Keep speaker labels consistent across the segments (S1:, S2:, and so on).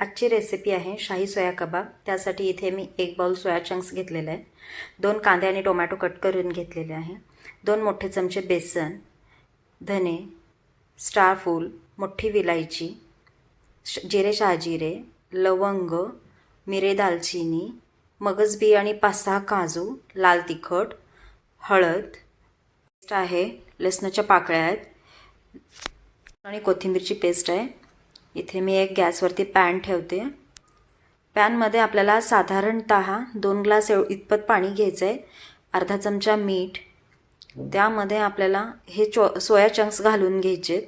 S1: आजची रेसिपी आहे शाही सोया कबाब. त्यासाठी इथे मी एक बाउल सोया चंक्स घेतलेला आहे दोन कांदे आणि टोमॅटो कट करून घेतलेले आहे. दोन मोठे चमचे बेसन धने स्टार फूल मोठी विलायची श- जिरे शहाजिरे लवंग मिरे दालचिनी मगजबी आणि पाच सहा काजू लाल तिखट हळद पेस्ट आहे लसणाच्या पाकळ्या आहेत आणि कोथिंबीरची पेस्ट आहे. इथे मी एक गॅसवरती पॅन ठेवते. पॅनमध्ये आपल्याला साधारणत दोन ग्लास एव इतपत पाणी घ्यायचं आहे अर्धा चमचा मीठ. त्यामध्ये आपल्याला हे चो सोया चंक्स घालून घ्यायचे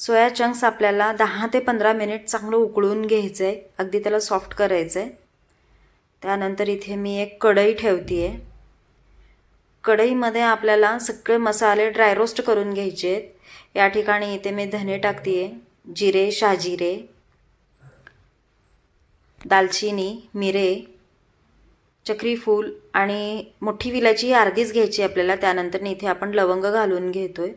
S1: सोया चंक्स आपल्याला दहा ते पंधरा मिनिट चांगलं उकळून घ्यायचं आहे अगदी त्याला सॉफ्ट करायचं आहे त्यानंतर इथे मी एक कढई ठेवते आहे कढईमध्ये आपल्याला सगळे मसाले ड्राय रोस्ट करून घ्यायचे आहेत या ठिकाणी इथे मी धने टाकते आहे जिरे शाजिरे दालचिनी मिरे चक्रीफूल आणि मोठी विलाची अर्धीच घ्यायची आपल्याला. त्यानंतर इथे आपण लवंग घालून घेतो आहे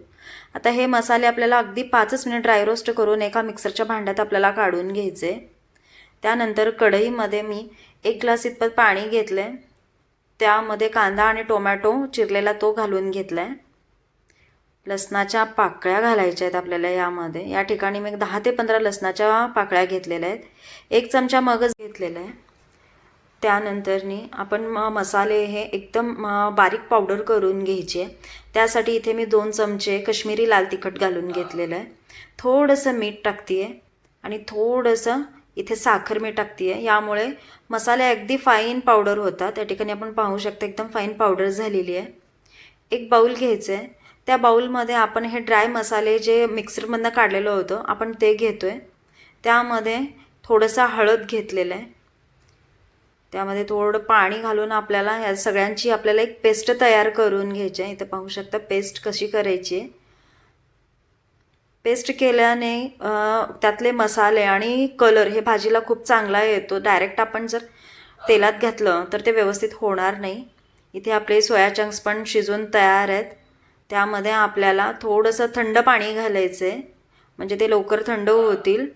S1: आता हे मसाले आपल्याला अगदी पाचच मिनिट ड्राय रोस्ट करून एका मिक्सरच्या भांड्यात आपल्याला काढून घ्यायचे. त्यानंतर कढईमध्ये मी एक ग्लास इतपत पाणी घेतलं आहे त्यामध्ये कांदा आणि टोमॅटो चिरलेला तो घालून घेतला आहे लसणाच्या पाकळ्या घालायच्या आहेत आपल्याला यामध्ये. या ठिकाणी मी दहा ते पंधरा लसणाच्या पाकळ्या घेतलेल्या आहेत. एक चमचा मगज घेतलेला आहे. त्यानंतरनी आपण म मसाले हे एकदम बारीक पावडर करून घ्यायचे त्यासाठी इथे मी दोन चमचे कश्मीरी लाल तिखट घालून घेतलेलं आहे. थोडंसं मीठ टाकते आहे आणि थोडंसं इथे साखर मी टाकते आहे यामुळे मसाले अगदी फाईन पावडर होतात. त्या ठिकाणी आपण पाहू शकता एकदम फाईन पावडर झालेली आहे. एक बाऊल घ्यायचं आहे त्या बाऊलमध्ये आपण हे ड्राय मसाले जे मिक्सरमधनं काढलेलं होतं आपण ते घेतो आहे त्यामध्ये थोडंसं हळद घेतलेलं आहे. त्यामध्ये थोडं पाणी घालून आपल्याला ह्या सगळ्यांची आपल्याला एक पेस्ट तयार करून घ्यायची आहे. इथं पाहू शकता पेस्ट कशी करायची आहे. पेस्ट केल्याने त्यातले मसाले आणि कलर हे भाजीला खूप चांगला येतो. डायरेक्ट आपण जर तेलात घातलं तर ते व्यवस्थित होणार नाही. इथे आपले सोया चंक्स पण शिजून तयार आहेत. त्यामध्ये आपल्याला थोडंसं थंड पाणी घालायचं आहे म्हणजे ते लवकर थंड होतील.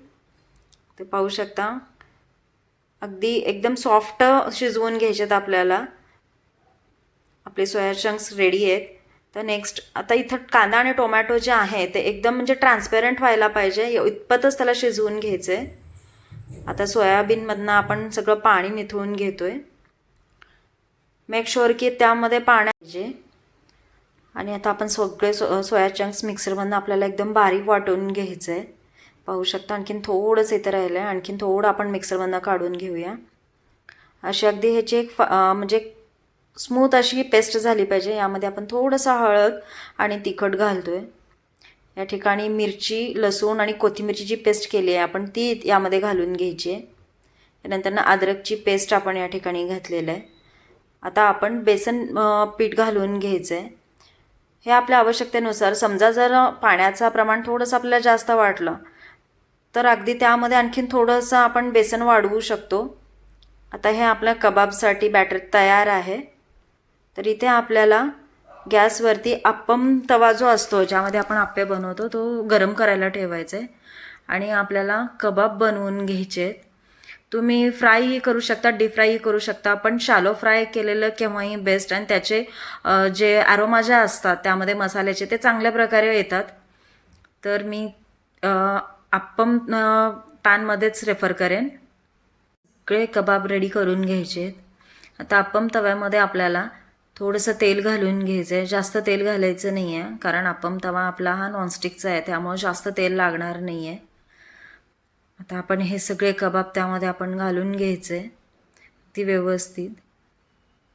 S1: ते पाहू शकता. अगदी एकदम सॉफ्ट शिजवून घ्यायच्यात आपल्याला. आपले सोया चंक्स रेडी आहेत. तर नेक्स्ट आता इथं कांदा आणि टोमॅटो जे आहे ते एकदम म्हणजे ट्रान्सपेरंट व्हायला पाहिजे. इतपतच त्याला शिजवून घ्यायचं आहे आता सोयाबीनमधनं आपण सगळं पाणी निथळून घेतो आहे मेक शुअर की त्यामध्ये पाण्याचे आणि आता आपण सगळे सो सोया चंक्स मिक्सरमधनं आपल्याला एकदम बारीक वाटून घ्यायचं आहे पाहू शकता आणखीन थोडंच इथं राहिलं आहे आणखीन थोडं आपण मिक्सरमधनं काढून घेऊया. अशी अगदी ह्याची एक फा- म्हणजे स्मूथ अशी पेस्ट झाली पाहिजे. यामध्ये आपण थोडंसं हळद आणि तिखट घालतो आहे या ठिकाणी मिरची लसूण आणि कोथिंबीरची जी पेस्ट केली आहे आपण ती यामध्ये घालून घ्यायची आहे. त्यानंतर अद्रकची पेस्ट आपण या ठिकाणी घातलेलं आहे. आता आपण बेसन पीठ घालून घ्यायचं आहे हे आपल्या आवश्यकतेनुसार समजा जर पाण्याचं प्रमाण थोडंसं आपल्याला जास्त वाटलं तर अगदी त्यामध्ये आणखीन थोडंसं आपण बेसन वाढवू शकतो. आता हे आपल्या कबाबसाठी बॅटर तयार आहे. तर इथे आपल्याला गॅसवरती अप्पम तवा जो असतो ज्यामध्ये आपण आप्पे बनवतो तो गरम करायला ठेवायचा आहे आणि आपल्याला कबाब बनवून घ्यायचे आहेत तुम्ही फ्रायही करू शकता डीप फ्रायही करू शकता पण शालो फ्राय केलेलं केव्हाही बेस्ट आणि त्याचे जे ॲरोमा ज्या असतात त्यामध्ये मसाल्याचे ते चांगल्या प्रकारे येतात. तर मी अप्पम पॅनमध्येच रेफर करेन. सगळे कबाब रेडी करून घ्यायचे. आहेत आता अप्पम तव्यामध्ये आपल्याला थोडंसं तेल घालून घ्यायचं आहे जास्त तेल घालायचं नाही आहे कारण अप्पम तवा आपला हा नॉनस्टिकचा आहे त्यामुळे जास्त तेल लागणार नाही आहे आता आपण हे सगळे कबाब त्यामध्ये आपण घालून घ्यायचे ती व्यवस्थित.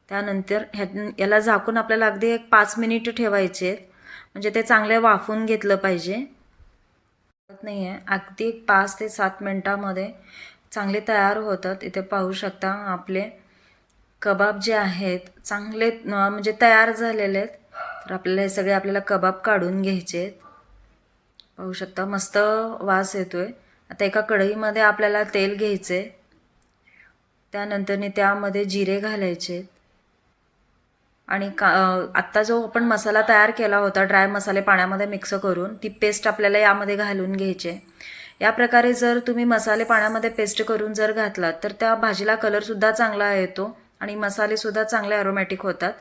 S1: त्यानंतर ह्या याला झाकून आपल्याला अगदी एक पाच मिनिट ठेवायचे आहेत. म्हणजे ते चांगले वाफून घेतलं पाहिजे. नाही आहे अगदी एक पाच ते सात मिनटामध्ये चांगले तयार होतात. इथे पाहू शकता आपले कबाब जे आहेत चांगले म्हणजे तयार झालेले आहेत. तर आपल्याला हे सगळे आपल्याला कबाब काढून घ्यायचे आहेत. पाहू शकता मस्त वास येतो आहे आता एका कढईमध्ये आपल्याला तेल घ्यायचे. त्यानंतरने त्यामध्ये जिरे घालायचे. आणि का आत्ता जो आपण मसाला तयार केला होता ड्राय मसाले पाण्यामध्ये मिक्स करून ती पेस्ट आपल्याला यामध्ये घालून घ्यायचे. या प्रकारे जर तुम्ही मसाले पाण्यामध्ये पेस्ट करून जर घातलात तर त्या भाजीला कलरसुद्धा चांगला येतो आणि मसालेसुद्धा चांगले ॲरोमॅटिक होतात.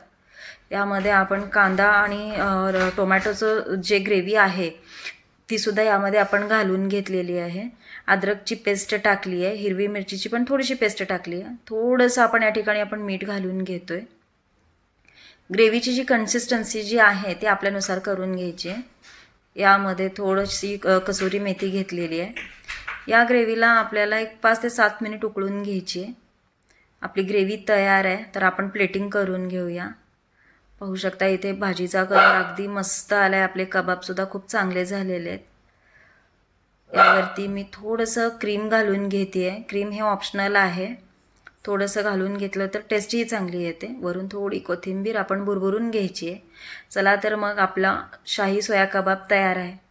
S1: यामध्ये आपण कांदा आणि टोमॅटोचं जे ग्रेव्ही आहे तीसुद्धा यामध्ये आपण घालून घेतलेली आहे. अद्रकची पेस्ट टाकली आहे. हिरवी मिरचीची पण थोडीशी पेस्ट टाकली आहे. थोडंसं आपण या ठिकाणी आपण मीठ घालून घेतो आहे ग्रेव्हीची जी कन्सिस्टन्सी जी आहे ती आपल्यानुसार करून घ्यायची आहे. यामध्ये थोडीशी कसुरी मेथी घेतलेली आहे. या ग्रेव्हीला आपल्याला एक पाच ते सात मिनिट उकळून घ्यायची आहे. आपली ग्रेव्ही तयार आहे तर आपण प्लेटिंग करून घेऊया. पाहू शकता इथे भाजीचा कलर अगदी मस्त आला आहे आपले कबाबसुद्धा खूप चांगले झालेले आहेत. यावरती मी थोडंसं क्रीम घालून घेते आहे क्रीम हे ऑप्शनल आहे. थोडंसं घालून घेतलं तर टेस्टही चांगली येते. वरून थोडी कोथिंबीर आपण भुरभुरून घ्यायची आहे. चला तर मग आपला शाही सोया कबाब तयार आहे.